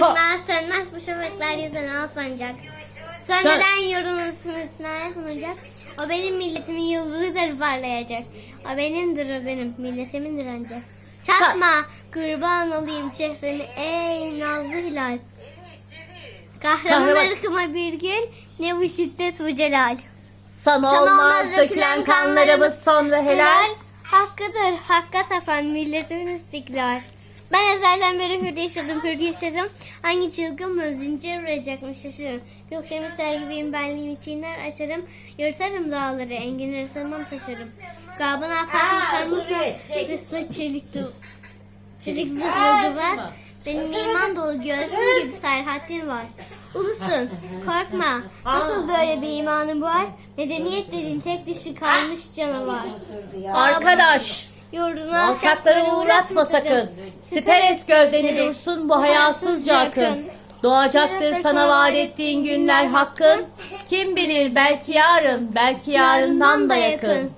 Korkma sönmez bu şafaklar yüzden al sancak. Sönmeden yorumun sınırtına sunacak. O benim milletimin yıldızıdır parlayacak. O benimdir o benim milletimindir ancak. Çatma kurban olayım çehreni ey nazlı hilal. Kahraman Kahraman- ırkıma bir gün ne bu şiddet bu celal. Sana Sana olmaz dökülen kanlarımız sonra helal. Hakkıdır, hakka tapan milletimin istiklal. Ben ezelden beri hür yaşadım, hür yaşadım. Hangi çılgın mı zincir vuracakmış şaşırırım. Gökte misal gibiyim benliğim içinler açarım. Yırtarım dağları, enginleri sarmam taşırım. Gabın afaklı sarmışma, zıtlı çelik du. Çelik zırhlı duvar. Benim iman dolu göğsüm gibi serhatin var. Ulusun, korkma. Nasıl böyle bir imanın var? Medeniyet dediğin tek dişi kalmış canavar. Arkadaş Yurduna alçakları uğratma sakın. Siper et gövdeni dursun bu hayasızca akın. Doğacaktır sana vaat ettiğin günler hakkın. Kim bilir belki yarın, belki yarından da yakın.